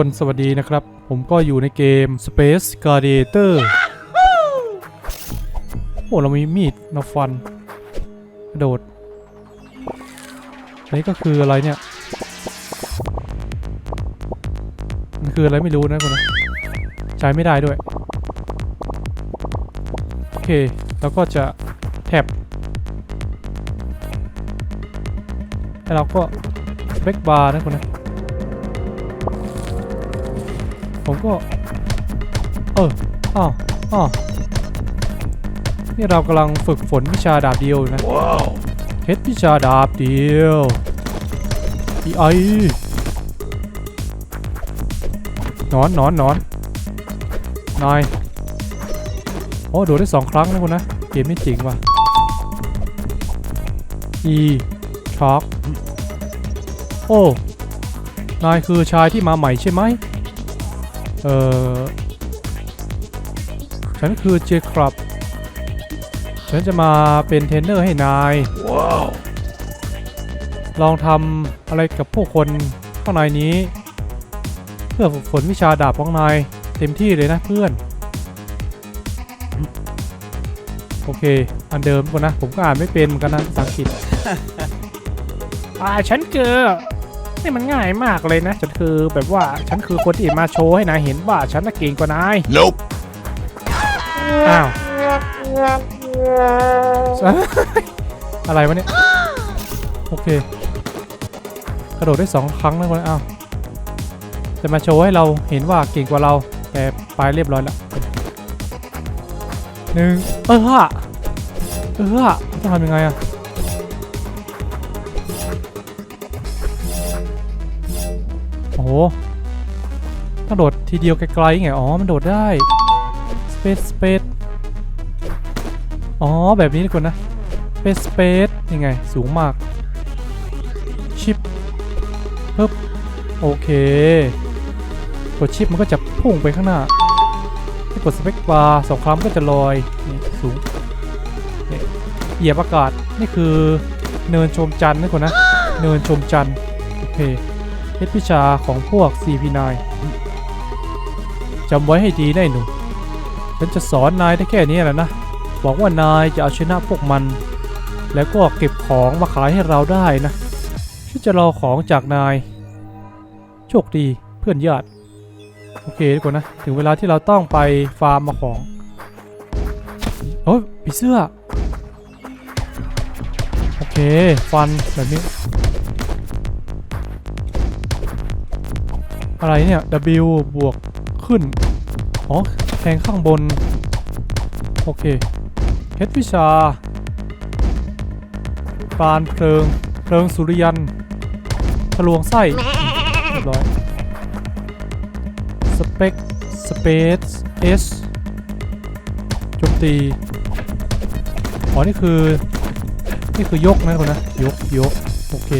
คนสวัสดีนะครับ ผมก็อยู่ในเกม Space Gladiator โอ้เรามีมีดมาฟัน กระโดดอันนี้ก็คืออะไรเนี่ย มันคืออะไรไม่รู้นะคนนะใช้ไม่ได้ด้วย โอเค แล้วก็จะแท็บแล้วเราก็เบรกบาร์นะคนนะ ผมก็ เอออ้าวอ้าวนี่เรากำลังฝึกฝนวิชาดาบเดียวอยู่นะเฮ็ดวิชาดาบเดียวอีไอหนอนหนอนหนอนนายโอ้โดดได้สองครั้งนะคุณนะ เกมนี้จริงว่ะ E ช็อกโอ้ นายคือชายที่มาใหม่ใช่ไหม เออฉันคือเจครับ ฉันจะมาเป็นเทรนเนอร์ให้นายลองทำอะไรกับผู้คนข้างในนี้ เพื่อฝึกฝนวิชาดาบของนายเต็มที่เลยนะเพื่อน โอเค อันเดิมก่อนนะ ผมก็อ่านไม่เป็นเหมือนกันนะภาษาอังกฤษ อ่าฉันคือ นี่มันง่ายมากเลยนะ ฉันคือแบบว่าฉันคือคนที่มาโชว์ให้นายเห็นว่าฉันน่ะเก่งกว่านาย Nope. อ้าว อะไรวะเนี่ย โอเค กระโดดได้สองครั้งแล้วคนอ้าวจะมาโชว์ให้เราเห็นว่าเก่งกว่าเรา แต่ไปเรียบร้อยแล้วหนึ่งเออฮะเออฮะต้องทำยังไงอะ โอ้โหต้องโดดทีเดียวไกลๆไง อ๋อ มันโดดได้ space space อ๋อ แบบนี้นี่คนนะ space space ยังไง สูงมาก ชิปปึ๊บโอเค กดชิปมันก็จะพุ่งไปข้างหน้าถ้ากดสเปคบาร์สองครั้งก็จะลอย นี่สูงนี่เหยียบอากาศ นี่คือเนินชมจันทร์นะคนนะ เนินชมจันทร์ โอเค เพชรวิชาของพวก CP9 จำไว้ให้ดีนะไอ้หนุ่มฉันจะสอนนายได้แค่นี้แหละนะบอกว่านายจะเอาชนะพวกมัน แล้วก็เก็บของมาขายให้เราได้นะฉันจะรอของจากนาย โชคดีเพื่อนญาติ โอเคทุกคนนะ ถึงเวลาที่เราต้องไปฟาร์มมาของ โอ้ยผีเสื้อ โอเค ฟันแบบนี้ อะไรเนี่ย W บวกขึ้น อ๋อ แทงข้างบน โอเคเพชรวิชา ปานเพลิง เพลิงสุริยัน ทะลวงไส้เรียบร้อย สเปกสเปซเอสโจมตี อ๋อ นี่คือ นี่คือยกนะคนนะ ยก ยก โอเค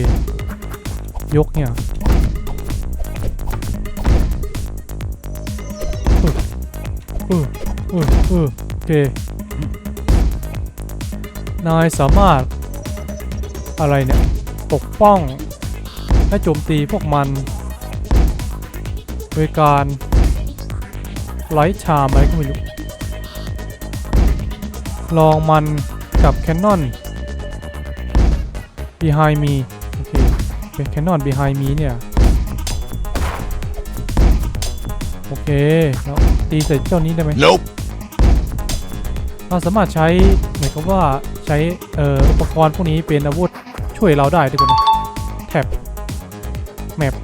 ยกเนี่ย เออโอเค นายสามารถ อะไรเนี่ย ปกป้อง และโจมตีพวกมันโดยการไลท์ชามอะไรก็ไม่รู้ ลองมันกับแคนนอน behind me โอเค เป็นแคนนอน behind me เนี่ย โอเค แล้วตีเสร็จเจ้านี้ได้ไหม Nope. เราสามารถใช้หมายความว่าใช้เอ่ออุปกรณ์พวกนี้เป็นอาวุธช่วยเราได้ทุกคนนะแท็บแมป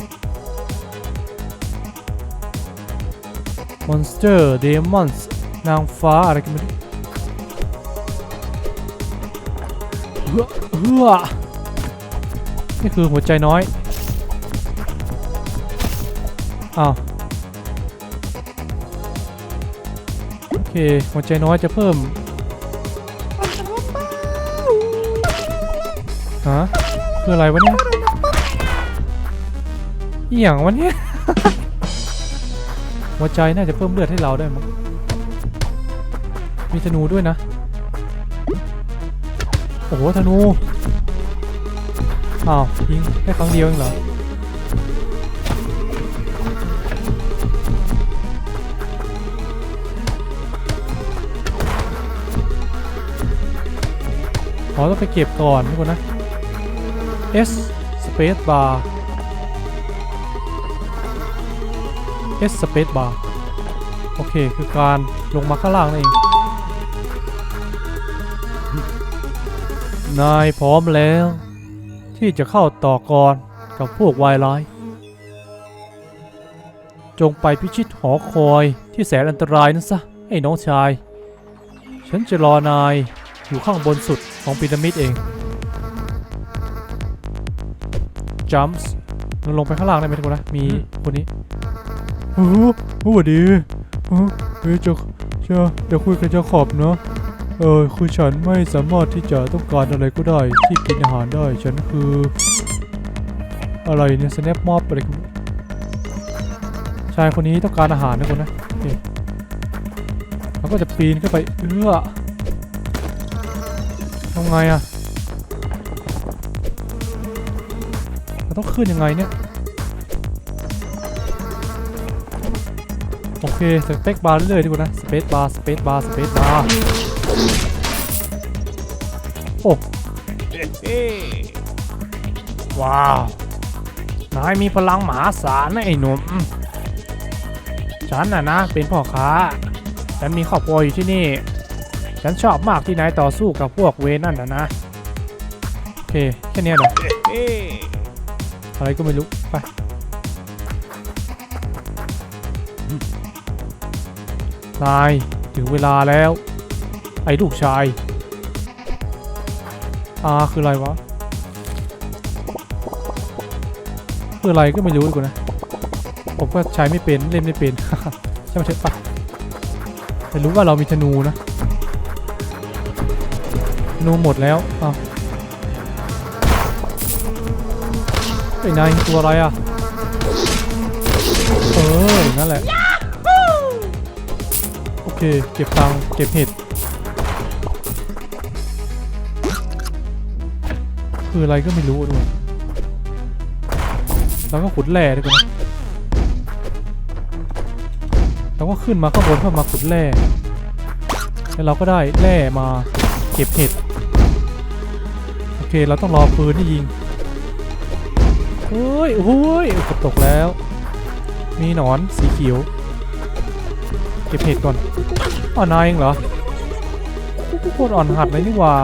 มอนสเตอร์เดมอนส์นางฟ้าอะไรกันไม่รู้เฮ้อเฮ้อนี่คือหัวใจน้อย อ้าว เคหัวใจน้อยจะเพิ่มฮะคืออะไรวะเนี่ยอหย่างวะเนี่ยหัวใจน่าจะเพิ่มเลือดให้เราได้มั้งมีธนูด้วยนะโอ้โหธนูอ้าวยิงแค่ครั้งเดียวเองเหรอ อ๋อต้องไปเก็บก่อนทุกคนนะ S space bar S space bar โอเค คือการลงมาข้างล่างนั่นเอง นายพร้อมแล้ว ที่จะเข้าต่อกรกับพวกวายร้าย จงไปพิชิตหอคอยที่แสนอันตรายนั้นซะไอ้น้องชาย ฉันจะรอนาย อยู่ข้างบนสุดของพีระมิดเองจัมส์ลงไปข้างล่างได้ไหมทุกคนนะ มีคนนี้โอ้โหสวัสดีโอ้เฮ้ยจะจะจะคุยกับเจ้าขอบเนาะ เออคือฉันไม่สามารถที่จะต้องการอะไรก็ได้ ที่กินอาหารได้ ฉันคือ อะไรเนี่ย snap mob อะไรกันชายคนนี้ต้องการอาหารนะคนนะโอเคแล้วก็จะปีนขึ้นไป เอื้อทำไงอะมันต้องขึ้นยังไงเนี่ย โอเคสเปคบาร์เรื่อยๆดีกว่านะสเปซบาร์สเปซบาร์สเปซบาร์โอ้ว้าว นายมีพลังมหาศาลนะไอ้หนุ่มฉันน่ะนะ เป็นพ่อค้าฉันมีครอบครัวอยู่ที่นี่ ฉันชอบมากที่นายต่อสู้กับพวกเวนั่นนะนะโอเคแค่นี้ยเหรอะไรก็ไม่รู้ ไปนายถึงเวลาแล้ว ไอ้ลูกชายอาคืออะไรวะคืออะไรก็ไม่รู้ดีกว่านะ ผมก็ใช้ไม่เป็นเล่นไม่เป็น ใช่ไหมเถอะปะแต่รู้ว่าเรามีธนูนะ นูหมดแล้วอ้าวไอ้นายตัวอะไรอะ เอออย่างนั่นแหละ โอเค เก็บตังค์เก็บเห็ด คืออะไรก็ไม่รู้ด้วยแล้วก็ขุดแร่ด้วยกันนะแล้วก็ขึ้นมาข้างบนเพื่อมาขุดแร่ แล้วเราก็ได้แร่มาเก็บเห็ดโอ เคเราต้องรอปืนที่ยิงเฮ้ยโอ้ยกบตกแล้ว มีหนอนสีเขียว เก็บเห็ดก่อนอ๋อนายเองเหรอโคตรอ่อนหัดเลยนี่ว่า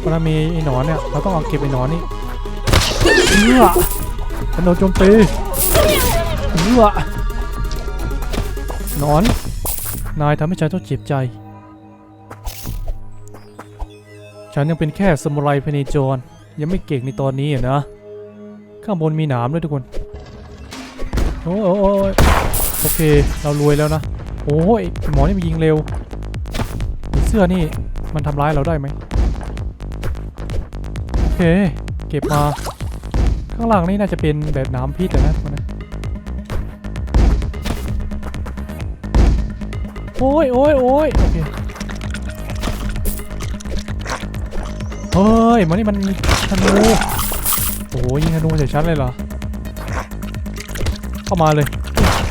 เวลามีไอ้หนอนเนี่ย เราต้องเอาเก็บไอ้หนอนนี่เอื้อมันโดนโจมตีเอื้อหนอน นายทำให้ฉันต้องเจ็บใจ ฉันยังเป็นแค่สมุไรพเนจร ยังไม่เก่งในตอนนี้อะนะ ข้างบนมีหนามด้วยทุกคน โอ้ยโอ้ยโอ้ยโอเค เรารวยแล้วนะ โอ้ยหมอนี่มันยิงเร็ว เสื้อนี่มันทำร้ายเราได้ไหมโอเค เก็บมา ข้างล่างนี่น่าจะเป็นแบบน้ำพิษนะทุกคนนะโอ้ยโอ้ยโอ้ยโอเค เฮ้ยมันนี่มันธนูโอ้โหยิงธนูใส่ฉันเลยเหรอ เข้ามาเลย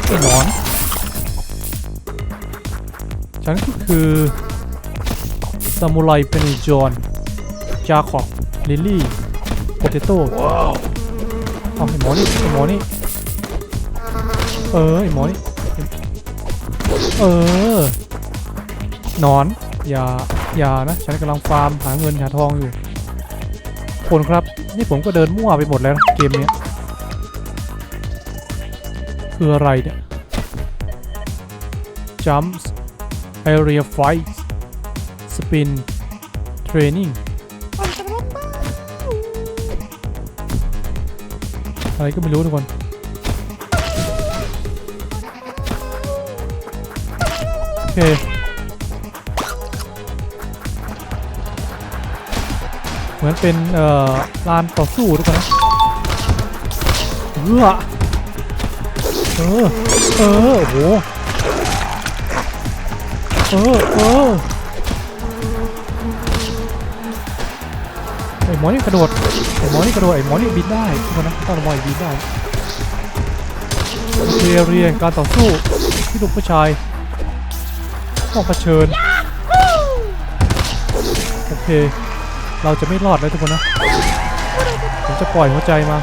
ไอ้หนอน ฉันก็คือซามูไรเพนิจอนจาคอบลิลลี่โปเตโต้เอาไอ้หมอนี่ไอ้หมอนี่เออไอ้หมอนี่เออหนอน อย่า อย่านะ ฉันกำลังฟาร์มหาเงินหาทองอยู่คนครับ นี่ผมก็เดินมั่วไปหมดแล้วนะเกมเนี้ยคืออะไรเนี่ย jumps area fight spin training อะไรก็ไม่รู้ทุกคน โอเค เหมือนเป็นเอ่อลานต่อสู้ทุกคนนะเออเออเออโหเออเออไอ้หมอนี่กระโดดไอ้หมอนี่กระโดดไอ้หมอนี่บินได้ทุกคนนะต้องระวังบินได้โอเคเรียนการต่อสู้ที่ลูกผู้ชายต้องเผชิญโอเค เราจะไม่รอดแล้วทุกคนนะ ผมจะปล่อยหัวใจมา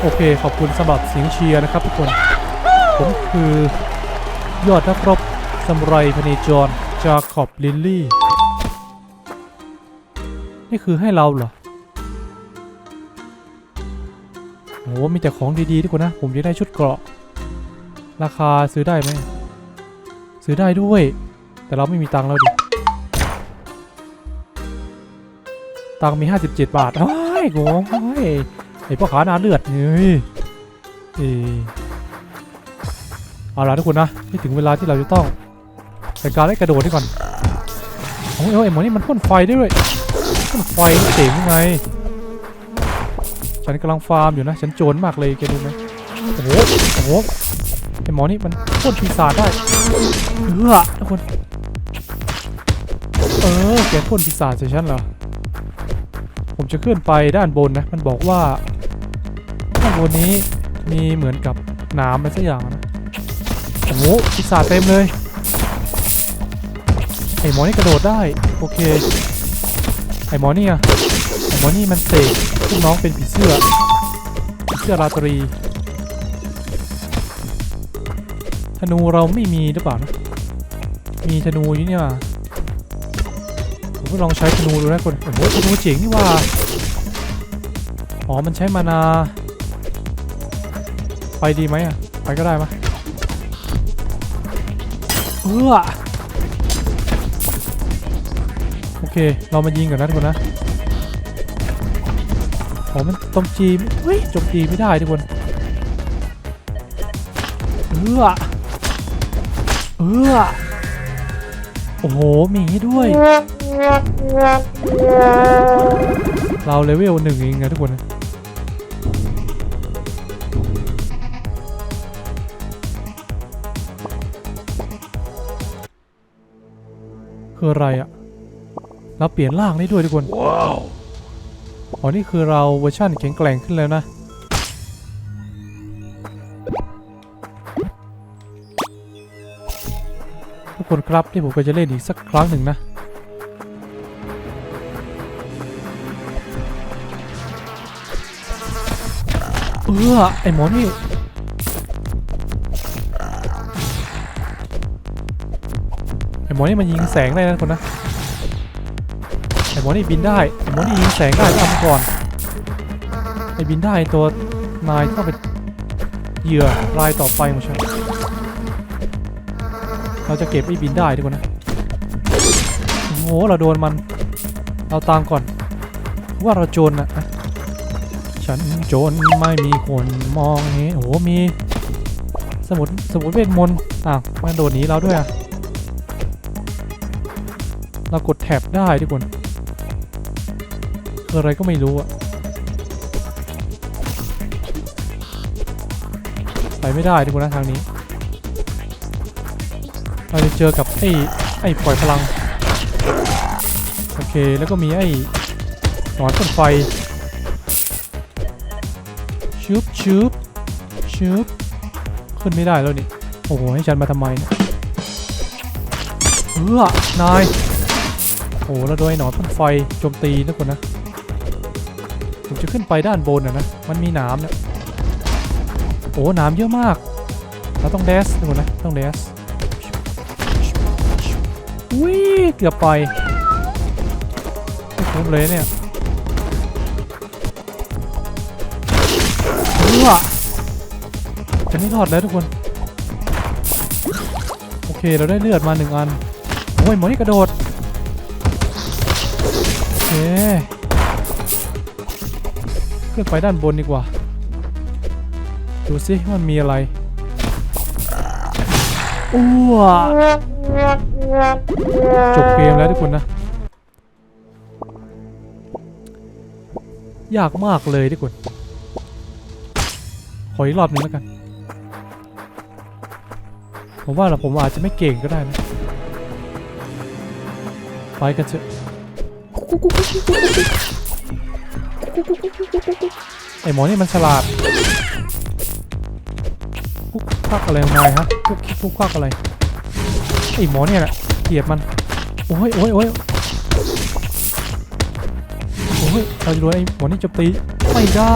โอเค ขอบคุณสำหรับเสียงเชียร์นะครับทุกคน ผมคือยอดนักรบสมไรพเนจรจาขอบลิลลี่ นี่คือให้เราเหรอโอ้มีแต่ของดีๆทุกคนนะ ผมจะได้ชุดเกราะ ราคาซื้อได้ไหม ซื้อได้ด้วย แต่เราไม่มีตังค์แล้วดิ ตังค์มี 57 บาทเอ้ยโง่เอ้ยไอพ่อขาหนาเลือดนี่เออเอาละทุกคนนะนี่ถึงเวลาที่เราจะต้องจัดการไล่กระโดดนี่ก่อนโอ้ยโอ้ยหมอนี่มันพ่นไฟได้ด้วยพ่นไฟเจ๋งยังไง ฉันกำลังฟาร์มอยู่นะ ฉันโจรมากเลยแกดูไหมโอ้โหโอ้โห ไอหมอนี่มันพ่นปีศาจได้เออทุกคน เออแกพ่นปีศาจใส่ฉันเหรอ ผมจะขึ้นไปด้านบนนะ มันบอกว่าด้านบนนี้มีเหมือนกับหนามอะไรสักอย่างนะ โอ้โหปีศาจเต็มเลย ไอหมอนี่กระโดดได้ โอเค ไอหมอนี่อะไอหมอนี่มันเสกลูกน้องเป็นผีเสื้อผีเสื้อราตรี ธนูเราไม่มีหรือเปล่านะมีธนูอยู่เนี่ยผมลองใช้ธนูดูนะคนโอ้โหธนูเจ๋งนี่ว่าอ๋อมันใช้มานา ไปดีไหมอะ ไปก็ได้มะเออโอเค เรามายิงก่อนนะทุกคนนะอ๋อมันโจมตีเฮ้ยโจมตีไม่ได้ทุกคนเออ เออโอ้โห มีอย่างนี้ด้วย เราเลเวลหนึ่งเองนะทุกคนนะคืออะไรอะเราเปลี่ยนร่างได้ด้วยทุกคน ว้าว อ๋อ นี่คือเราเวอร์ชั่นแข็งแกร่งขึ้นแล้วนะ คนครับที่ผมก็จะเล่นอีกสักครั้งหนึ่งนะ เออไอหมอนี่ไอหมอนี่มันยิงแสงได้นะคนนะไอหมอนี่บินได้ไอหมอนี่ยิงแสงได้ต้งก่อนไอบินได้ตัวนายต้องเป็นเหยื่อรายต่อไปของฉัน เราจะเก็บไอ้บินได้ทุกคนนะโอ้โหเราโดนมัน เราตามก่อนว่าเราโจรนะฉันโจรไม่มีคนมองเห็นโอ้โหมี สมุดสมุดเวทมนต์อ้าวมันโดดหนีเราด้วยอะเรากดแท็บได้ทุกคนคืออะไรก็ไม่รู้อะไปไม่ได้ทุกคนนะทางนี้ เราจะเจอกับไอ้ไอ้ปล่อยพลัง โอเค แล้วก็มีไอ้หนอนพ่นไฟชุบชุบชุบขึ้นไม่ได้แล้วนี่ โอ้โห ให้ฉันมาทำไมเนี่ยเออนาย โอ้แล้วโดยหนอนพ่นไฟโจมตีนะคนนะ ผมจะขึ้นไปด้านบนอะนะ มันมีนามเนี่ยโอ้หนามเยอะมาก เราต้องเดสทุกคนนะ ต้องเดส วิ่เกือบไปไม่คุ้มเลยเนี่ยเออจะไม่รอดแล้วทุกคน โอเคเราได้เลือดมาหนึ่งอัน โอ้ยหมอนี่กระโดด โอเค ขึ้นไปด้านบนดีกว่า ดูสิมันมีอะไรอ้ว จบเกมแล้วทุกคนนะ ยากมากเลยทุกคน ขออีกรอบหนึงแล้วกัน ผมว่าเราผมอาจจะไม่เก่งก็ได้นะ ไปกันเถอะไอหมอนี่มันฉลาดควักอะไรของนาฮะพวกควกควักอะไรไอ้หมอเนี่ยแหละ เกลียดมัน โอ้ยโอ้ยโอ้ยโอ้ยเราจะโดนไอ้หมอนี่โจมตีไม่ได้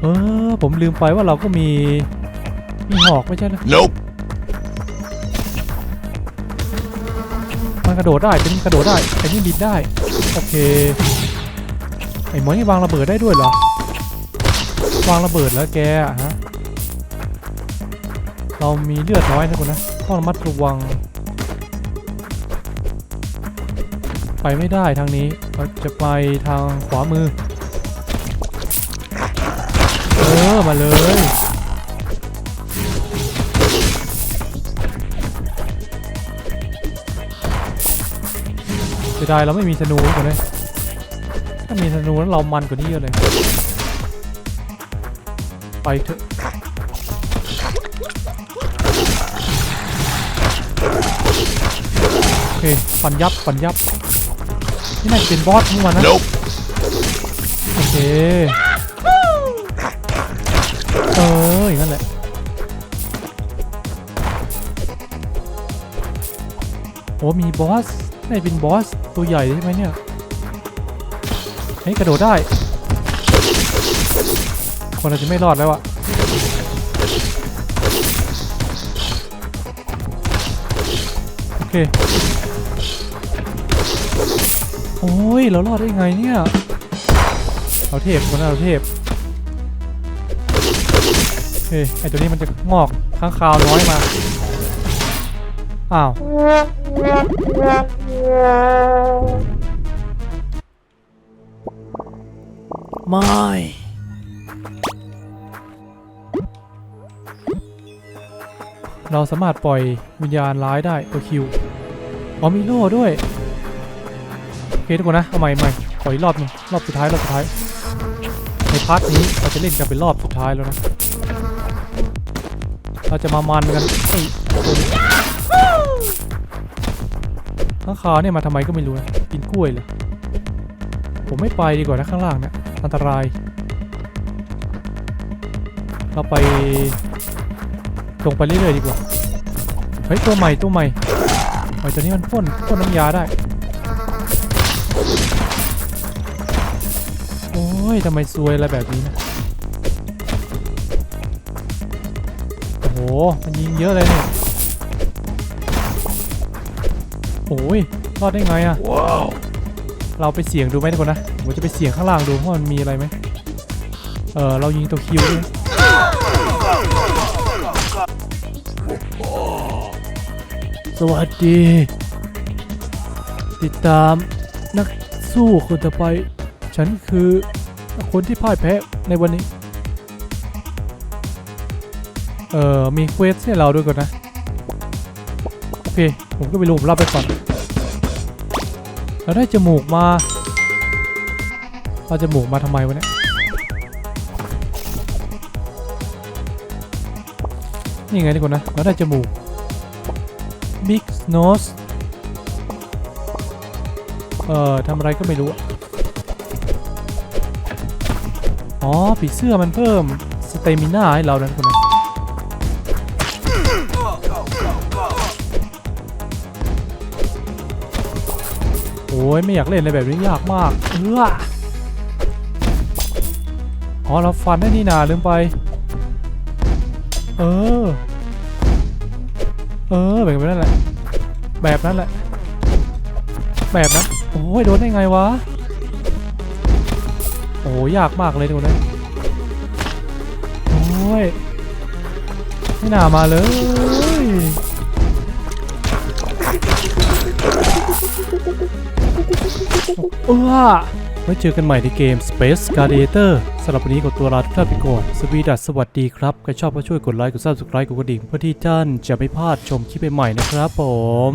เออ ผมลืมไปว่าเราก็มี มีหอกไม่ใช่นะ Nope. มันกระโดดได้เป็นกระโดดได้ไอ้นี่บินได้ โอเค ไอ้หมอนี่วางระเบิดได้ด้วยเหรอ วางระเบิดแล้วแกอะฮะ เรามีเลือดน้อยนะคุณนะ ต้องระมัดระวัง ไปไม่ได้ทางนี้เราจะไปทางขวามือ เออ มาเลยเสียดายเราไม่มีธนูก่อนเลยถ้ามีธนูนั้นเรามันกว่านี้เยอะเลย ไปเถอะ ฟันยับฟันยับนี่น่าจะเป็นบอสทั้งวันนะ Nope. โอเค เอออย่างนั้นแหละโอ้มีบอสน่าจะเป็นบอส ตัวใหญ่ใช่ไหมเนี่ยเฮ้ยกระโดดได้ คนเราจะไม่รอดแล้วอะโอเคโอ้ยเรารอดได้ไงเนี่ยเราเทพคนนั้นเราเทพโอเคไอตัวนี้มันจะงอกข้างคาวน้อยมาอ้าวไม่เราสามารถปล่อยวิญญาณร้ายได้ตัวคิวอ๋อมีโล่ด้วยโอ เคทุกคนนะ เอาใหม่ใหม่ขออีกรอบหนึงรอบสุดท้ายรอบสุดท้าย ในพาร์ทนี้เราจะเล่นกันเป็นรอบสุดท้ายแล้วนะ เราจะมามันกันไอ้ตัวนี้ข้างขาวเนี่ยมาทำไมก็ไม่รู้นะ กินกล้วยเลย ผมไม่ไปดีกว่านะข้างล่างเนี่ยอันตราย เราไปตรงไปเรื่อยๆดีกว่า เฮ้ยตัวใหม่ตัวใหม่ไอ้ตัวนี้มันพ่นพ่นน้ำยาได้ ยทำไมซวยอะไรแบบนี้นะ โอ้โห มันยิงเยอะเลยเนี่ยโอ้ยรอดได้ไงอะ Wow. เราไปเสี่ยงดูไหมทุกคนนะผมจะไปเสี่ยงข้างล่างดูว่ามันมีอะไรไหมเออเรายิงตัวคิวด้วยสวัสดี ติดตามนักสู้คนต่อไป ฉันคือ คนที่พ่ายแพ้ในวันนี้ เออมีเควสให้เราด้วยก่อนนะ โอเค ผมก็ไม่รู้ผมรับไปก่อน เราได้จมูกมาเราจมูกมาทำไมวะเนี่ยนี่ไงทุกคนนะ เราได้จมูก Big Nose เอ่อทำอะไรก็ไม่รู้อะ อ๋อผีเสื้อมันเพิ่มสเตมิน่าให้เรานะทุกคนนะโอ้ยไม่อยากเล่นอะไรแบบนี้ยากมากเอออ๋อเราฟันได้นี่นาลืมไป เออ เออแบบนั้นแหละ แบบนั้นแหละ แบบนั้น โอ้ยโดนได้ไงวะ โอ้ยยากมากเลยทุกคนะโอ้ยไม่น่ามาเลยเออไว้เจอกันใหม่ในเกม Space Gladiator สำหรับวันนี้กดตัวลาทุกท่านไปก่อน สวีดัสสวัสดีครับ ใครชอบก็ช่วยกดไลค์ กด subscribe กดกระดิ่ง เพื่อที่ท่านจะไม่พลาดชมคลิปใหม่ๆนะครับผม